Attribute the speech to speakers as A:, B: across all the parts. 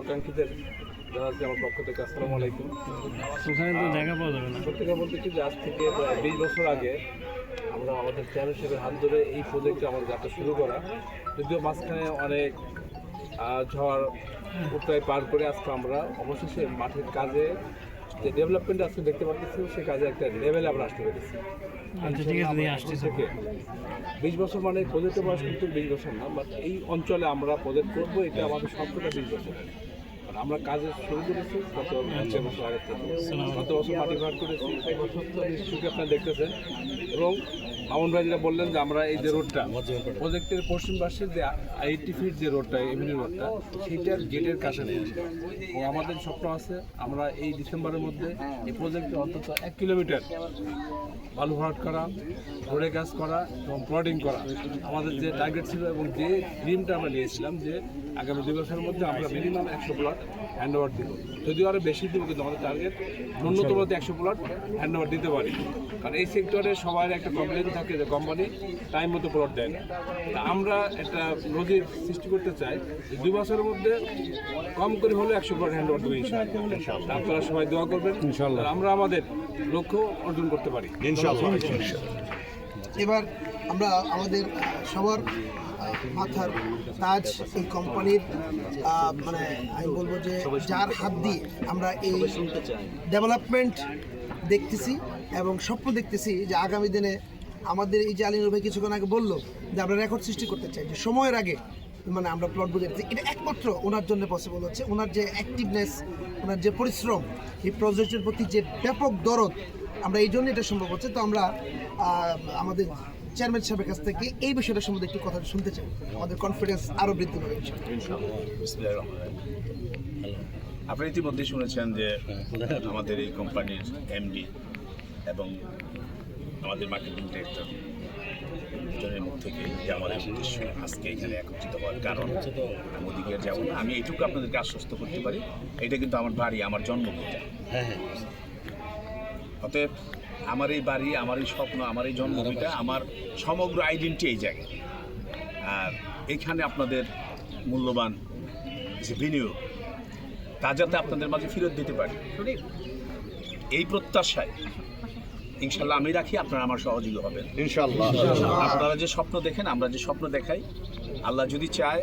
A: আকাঙ্ক্ষীদের জানাচ্ছি আমার পক্ষ থেকে আসসালামু আলাইকুম।
B: ওখানে তো জায়গা পাওয়া যাবে না।
A: সত্যি কথা বলতে কি যে আজ থেকে প্রায় বিশ বছর আগে আমরা আমাদের চেয়ারম্যান সাহেবের হাত ধরে এই প্রজেক্টে আমাদের যাত্রা শুরু করা। যদিও মাঝখানে অনেক ঝড় উত্তরায় পার করে আজকে আমরা অবশেষে মাঠের কাজে যে ডেভেলপমেন্ট আজকে দেখতে পাচ্ছি সে কাজে একটা লেভেলে আমরা আসতে পেরেছি।
B: আচ্ছা
A: থেকে বিশ বছর মানে প্রজেক্টের বয়স কিন্তু বিশ বছর না বাট এই অঞ্চলে আমরা প্রজেক্ট করব এটা আমাদের সবকটা বিশ বছর। আমরা কাজে শুরু করেছি গত। বছর আগে থেকে গত বছর মাটি ভাগ করেছি এই বছর তো নিশ্চয়ই আপনারা দেখতেছেন। এবং মামুন ভাই যেটা বললেন যে আমরা এই যে রোডটা প্রজেক্টের পশ্চিম পাশে যে এইটি ফিট যে রোডটা এমনি রোডটা সেইটার গেটের কাছে এবং আমাদের স্বপ্ন আছে আমরা এই ডিসেম্বরের মধ্যে এই প্রজেক্টে অন্তত এক কিলোমিটার বালু ভরাট করা রোডে কাজ করা এবং প্লটিং করা। আমাদের যে টার্গেট ছিল এবং যে ড্রিমটা আমরা নিয়েছিলাম যে আগামী দুই বছরের মধ্যে আমরা মিনিমাম একশো প্লট হ্যান্ড ওভার দিব। যদিও আরও বেশি দিব কিন্তু আমাদের টার্গেট ন্যূনতম একশো প্লট হ্যান্ড ওভার দিতে পারি। কারণ এই সেক্টরে সবার একটা কমপ্লেন থাকে যে কোম্পানি টাইম মতো প্লট দেয় না। তা আমরা একটা নদীর সৃষ্টি করতে চাই যে দুই বছরের মধ্যে কম করে হলেও একশো প্লট হ্যান্ড ওভার দেবো ইনশাআল্লাহ। আপনারা সবাই দোয়া করবেন ইনশাআল্লাহ। আমরা আমাদের লক্ষ্য অর্জন করতে পারি।
C: এবার আমরা আমাদের সবার মাথার তাজ এই কোম্পানির মানে আমি বলব যে যার হাত দিয়ে আমরা এই ডেভেলপমেন্ট দেখতেছি এবং স্বপ্ন দেখতেছি যে আগামী দিনে আমাদের এই যে আলিনুর ভাই কিছুক্ষণ আগে বলল যে আমরা রেকর্ড সৃষ্টি করতে চাই, যে সময়ের আগে মানে আমরা প্লট বুঝাচ্ছি এটা একমাত্র ওনার জন্য পসিবল হচ্ছে। ওনার যে অ্যাক্টিভনেস ওনার যে পরিশ্রম, এই প্রজেক্টের প্রতি যে ব্যাপক দরদ, আমরা এই জন্য এটা সম্ভব হচ্ছে। তো আমরা আমাদের চেয়ারম্যান সাহেবের কাছ থেকে এই বিষয়টা সম্বন্ধে একটু কথা শুনতে চাই। আমাদের কনফিডেন্স আরও বৃদ্ধি পাবে
D: আপনারা ইতিমধ্যে শুনেছেন যে আমাদের এই কোম্পানির এমডি এবং আমাদের মার্কেটিং ডিরেক্টর দুজনের মুখ থেকে যে আমাদের উদ্দেশ্য আজকে এখানে একত্রিত হওয়ার কারণ। আমি ওদিকে যাব না। আমি এইটুকু আপনাদেরকে আশ্বস্ত করতে পারি এটা কিন্তু আমার বাড়ি আমার জন্মভূতি হ্যাঁ হ্যাঁ। অতএব আমার এই বাড়ি আমার এই স্বপ্ন আমার এই জন্মভূমিটা আমার সমগ্র আইডেন্টি এই জায়গায়। আর এইখানে আপনাদের মূল্যবান যে বিনিয়োগ তা যাতে আপনাদের মাঝে ফেরত দিতে পারি এই প্রত্যাশায় ইনশাল্লাহ আমি রাখি আপনারা আমার সহযোগী হবেন।
E: ইনশাল্লাহ।
D: আপনারা যে স্বপ্ন দেখেন আমরা যে স্বপ্ন দেখাই আল্লাহ যদি চায়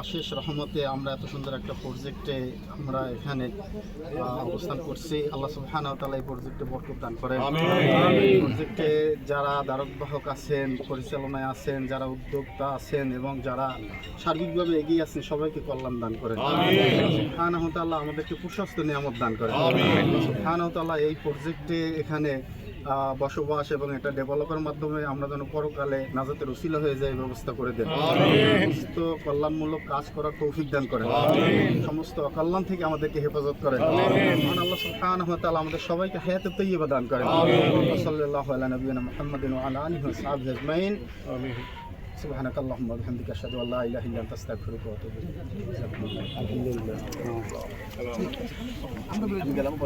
F: অশেষ রহমতে আমরা এত সুন্দর একটা প্রজেক্টে আমরা এখানে অবস্থান করছি। আল্লাহ সুহান এই প্রজেক্টে বরকত দান করে প্রজেক্টে যারা দ্বারকবাহক আছেন পরিচালনায় আছেন যারা উদ্যোক্তা আছেন এবং যারা সার্বিকভাবে এগিয়ে আছেন সবাইকে কল্যাণ দান করে খান আহতাল্লাহ আমাদেরকে প্রশস্ত নিয়ামত দান করে সুবহান আহতাল্লাহ এই প্রজেক্টে এখানে বসবাস এবং এটা ডেভেলপের মাধ্যমে আমরা যেন পরকালে নাজাতের উসিলা হয়ে যায় এই ব্যবস্থা করে দেন সমস্ত কল্যাণমূলক কাজ করার তৌফিক দান করেন সমস্ত অকল্যাণ থেকে আমাদেরকে হেফাজত করেন মহান আল্লাহ সুবহানাহু ওয়া তাআলা আমাদের সবাইকে হায়াতে তৈয়বা দান করেন সাল্লাল্লাহু আলা নবিয়িনা মুহাম্মাদিন ওয়া আলা আলিহি ওয়া সাহবিহি আজমাইন سبحانك اللهم وبحمدك اشهد ان لا اله الا انت استغفرك واتوب اليك